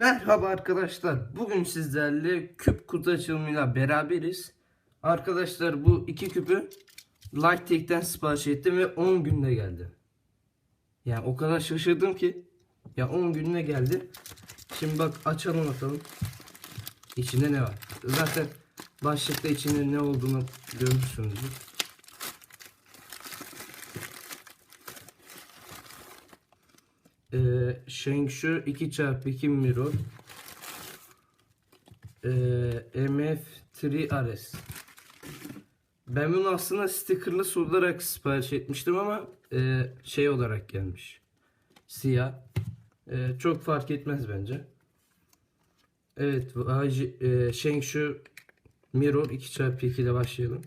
Merhaba arkadaşlar. Bugün sizlerle küp kutu açılımıyla beraberiz. Arkadaşlar bu iki küpü Lighttek'ten sipariş ettim ve 10 günde geldi. Yani o kadar şaşırdım ki. Ya 10 günde geldi. Şimdi bak açalım bakalım. İçinde ne var? Zaten başlıkta içinde ne olduğunu görmüşsünüzdür. Ee, Shengshu 2x2 mirror ee, MF3 RS Ben bunu aslında stickerlı olarak sipariş etmiştim ama e, şey olarak gelmiş. Siyah. E, çok fark etmez bence. Evet, e, Shengshu Mirror 2x2 ile başlayalım.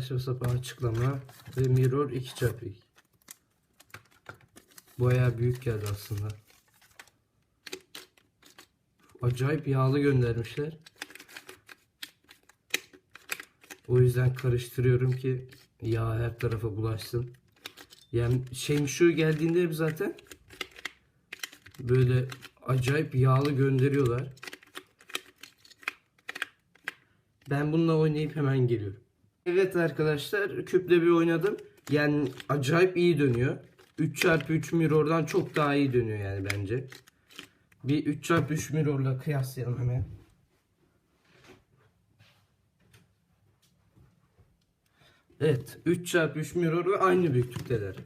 Saçma sapan açıklama ve mirror 2 çarpı 2. Bayağı büyük geldi aslında. Acayip yağlı göndermişler. O yüzden karıştırıyorum ki yağ her tarafa bulaşsın. Yani şey şu geldiğinde hep zaten böyle acayip yağlı gönderiyorlar. Ben bununla oynayıp hemen geliyorum. Evet arkadaşlar küple bir oynadım. Yani acayip iyi dönüyor. 3x3 mirror'dan çok daha iyi dönüyor yani bence. Bir 3x3 mirror'la kıyaslayalım hemen. Evet 3x3 mirror ve aynı büyüklükteler.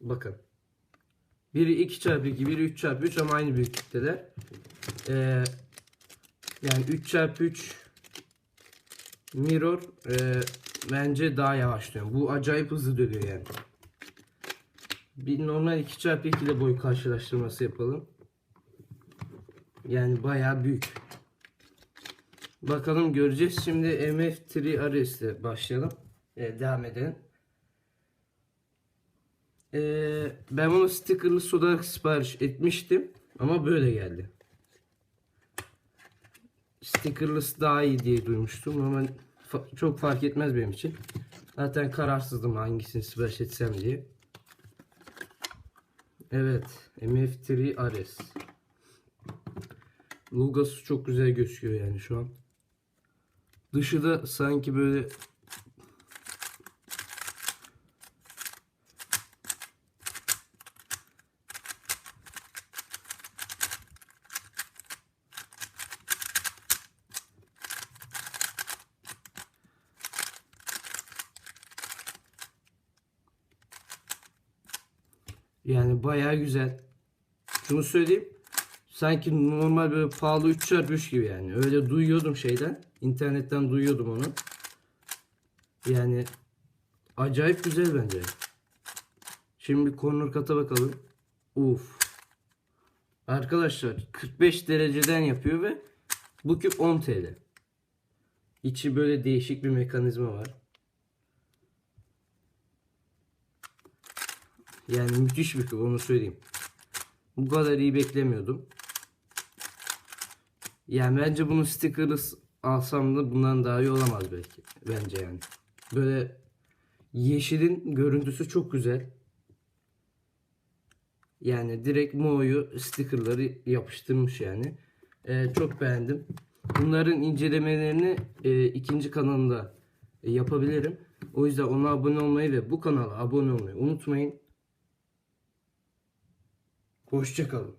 Bakın. Biri 2x2, biri 3x3 ama aynı büyüklükteler. Ee, yani 3x3 Mirror e, bence daha yavaş dönüyor. Bu acayip hızlı dönüyor yani. Bir normal 2x2 ile boy karşılaştırması yapalım. Yani bayağı büyük. Bakalım göreceğiz. Şimdi MF3 RS ile başlayalım. E, devam edelim. E, ben bunu stickerlı soda sipariş etmiştim. Ama böyle geldi. Stickerlısı daha iyi diye duymuştum ama çok fark etmez benim için. Zaten kararsızdım hangisini sipariş etsem diye. Evet, MF3 RS. Logosu çok güzel gözüküyor yani şu an. Dışı da sanki böyle Yani bayağı güzel. Şunu söyleyeyim. Sanki normal böyle pahalı 3x3 gibi yani. Öyle duyuyordum şeyden. internetten duyuyordum onu. Yani acayip güzel bence. Şimdi bir corner kata bakalım. Uf. Arkadaşlar 45 dereceden yapıyor ve bu küp 10 TL. İçi böyle değişik bir mekanizma var. Yani müthiş bir küp onu söyleyeyim. Bu kadar iyi beklemiyordum. Yani bence bunu sticker'ı alsam da bundan daha iyi olamaz belki. Bence yani. Böyle yeşilin görüntüsü çok güzel. Yani direkt Mo'yu stickerları yapıştırmış yani. Ee, çok beğendim. Bunların incelemelerini e, ikinci kanalımda yapabilirim. O yüzden ona abone olmayı ve bu kanala abone olmayı unutmayın. Hoşçakalın.